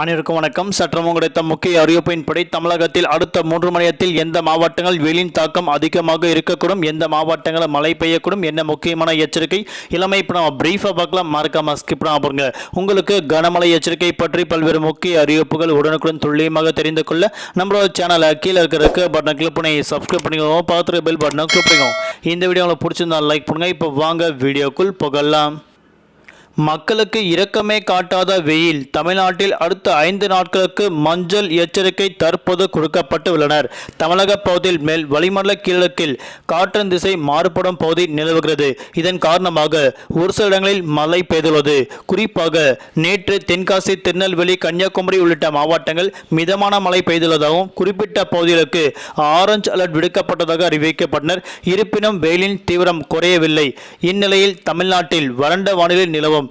அனைவருக்கும் வணக்கம். சற்றமும் கிடைத்த முக்கிய அறிவிப்பின்படி தமிழகத்தில் அடுத்த மூன்று மணியத்தில் எந்த மாவட்டங்கள் வெயிலின் தாக்கம் அதிகமாக இருக்கக்கூடும் எந்த மாவட்டங்களில் மழை பெய்யக்கூடும் என்ன முக்கியமான எச்சரிக்கை? இளமை இப்போ நம்ம பிரீஃபாக பார்க்கலாம். மறக்காம ஸ்கிப் பண்ணாம பாருங்க உங்களுக்கு கனமழை எச்சரிக்கை பற்றி பல்வேறு முக்கிய அறிவிப்புகள் உடனுக்குடன் துல்லியமாக தெரிந்து கொள்ள நம்மளோட சேனலை கீழே இருக்கிற பட்டனை கிளிக் பண்ணி சப்ஸ்கிரைப் பண்ணிக்கோங்க. பார்த்துட்டு பெல் பட்டனை கிளிக் பண்ணிக்கோங்க. இந்த வீடியோ உங்களுக்கு பிடிச்சிருந்தா லைக் பண்ணுங்கள் இப்போ வாங்க வீடியோக்குள் புகழலாம் மக்களுக்கு இரக்கமே காட்டாத வெயில். தமிழ்நாட்டில் அடுத்த ஐந்து நாட்களுக்கு மஞ்சள் எச்சரிக்கை தற்போது கொடுக்கப்பட்டு உள்ளனர் தமிழக பகுதியில் மேல் வளிமண்டல கீழக்கில் காற்றின் திசை மாறுபடும் பகுதி நிலவுகிறது. இதன் காரணமாக ஒரு சில இடங்களில் மழை பெய்துள்ளது. குறிப்பாக நேற்று தென்காசி திருநெல்வேலி கன்னியாகுமரி உள்ளிட்ட மாவட்டங்கள் மிதமான மழை பெய்துள்ளதாகவும் குறிப்பிட்ட பகுதிகளுக்கு ஆரஞ்சு அலர்ட் விடுக்கப்பட்டதாக அறிவிக்கப்பட்டனர். இருப்பினும் வெயிலின் தீவிரம் குறையவில்லை. இந்நிலையில் தமிழ்நாட்டில் வறண்ட வானிலை நிலவும்.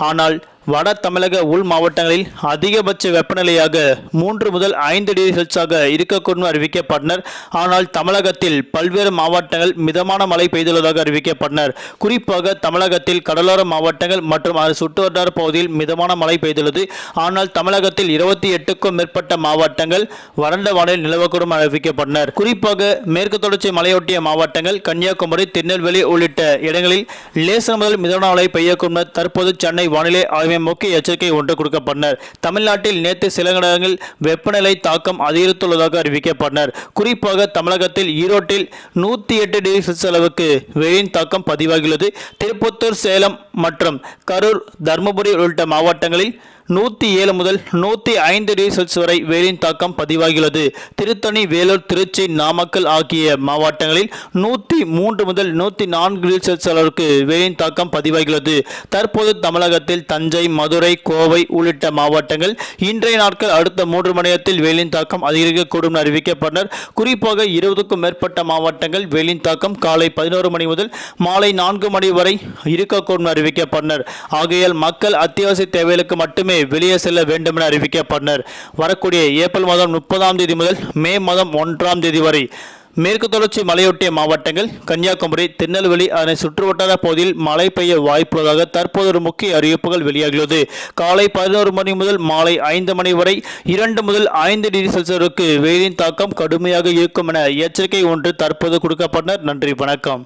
ஆனால் வட தமிழக உள் மாவட்டங்களில் அதிகபட்ச வெப்பநிலையாக மூன்று முதல் ஐந்து டிகிரி செல்சியஸாக இருக்கக்கூடும் அறிவிக்கப்பட்டனர். ஆனால் தமிழகத்தில் பல்வேறு மாவட்டங்கள் மிதமான மழை பெய்துள்ளதாக அறிவிக்கப்பட்டனர். குறிப்பாக தமிழகத்தில் கடலோர மாவட்டங்கள் மற்றும் அது சுற்றுவட்டார பகுதியில் மிதமான மழை பெய்துள்ளது. ஆனால் தமிழகத்தில் இருபத்தி எட்டுக்கும் மேற்பட்ட மாவட்டங்கள் வறண்ட வானிலை நிலவக்கூடும் அறிவிக்கப்பட்டனர். குறிப்பாக மேற்கு தொடர்ச்சி மலையொட்டிய மாவட்டங்கள் கன்னியாகுமரி திருநெல்வேலி உள்ளிட்ட இடங்களில் லேசர் முதல் மிதமான மழை பெய்யக்கூடும் தற்போது சென்னை வானிலை ஆய்வு மையம் முக்கிய எச்சரிக்கை ஒன்று கொடுக்கப்பட்டனர் தமிழ்நாட்டில் நேற்று சில இடங்களில் வெப்பநிலை தாக்கம் அதிகரித்துள்ளதாக அறிவிக்கப்பட்டனர் குறிப்பாக தமிழகத்தில் ஈரோட்டில் நூற்றி எட்டு டிகிரி செல்சியஸ் அளவுக்கு வெயிலின் தாக்கம் பதிவாகியுள்ளது. திருப்பத்தூர் சேலம் மற்றும் கரூர் தருமபுரி உள்ளிட்ட மாவட்டங்களில் நூற்றி ஏழு முதல் நூற்றி ஐந்து டிகிரி செல்சியஸ் வரை வெயிலின் தாக்கம் பதிவாகியுள்ளது. திருத்தணி வேலூர் திருச்சி நாமக்கல் ஆகிய மாவட்டங்களில் நூற்றி மூன்று முதல் நூற்றி நான்கு டிகிரி செல்சியஸ் அளவுக்கு வெயிலின் தாக்கம் பதிவாகியுள்ளது. தற்போது தமிழகத்தில் தஞ்சை மதுரை கோவை உள்ளிட்ட மாவட்டங்கள் இன்றைய நாட்கள் அடுத்த மூன்று மணி நேரத்தில் வெயிலின் தாக்கம் அதிகரிக்கக்கூடும் என அறிவிக்கப்பட்டனர். குறிப்பாக இருபதுக்கும் மேற்பட்ட மாவட்டங்கள் வெயிலின் தாக்கம் காலை பதினோரு மணி முதல் மாலை நான்கு மணி வரை இருக்கக்கூடும் அறிவிக்கப்பட்டனர். ஆகையால் மக்கள் அத்தியாவசிய தேவைகளுக்கு மட்டுமே வெளியே செல்ல வேண்டும் என அறிவிக்கப்பட்டனர். வரக்கூடிய ஏப்ரல் மாதம் முப்பதாம் தேதி முதல் மே மாதம் ஒன்றாம் தேதி வரை மேற்கு தொடர்ச்சி மலையொட்டிய மாவட்டங்கள் கன்னியாகுமரி திருநெல்வேலி அதனை சுற்றுவட்டார பகுதியில் மழை பெய்ய வாய்ப்புள்ளதாக தற்போது ஒரு முக்கிய அறிவிப்புகள் வெளியாகியுள்ளது. காலை பதினோரு மணி முதல் மாலை ஐந்து மணி வரை இரண்டு முதல் ஐந்து டிகிரி செல்சியருக்கு வெயிலின் தாக்கம் கடுமையாக இருக்கும் என எச்சரிக்கை ஒன்று தற்போது கொடுக்கப்பட்டனர். நன்றி வணக்கம்.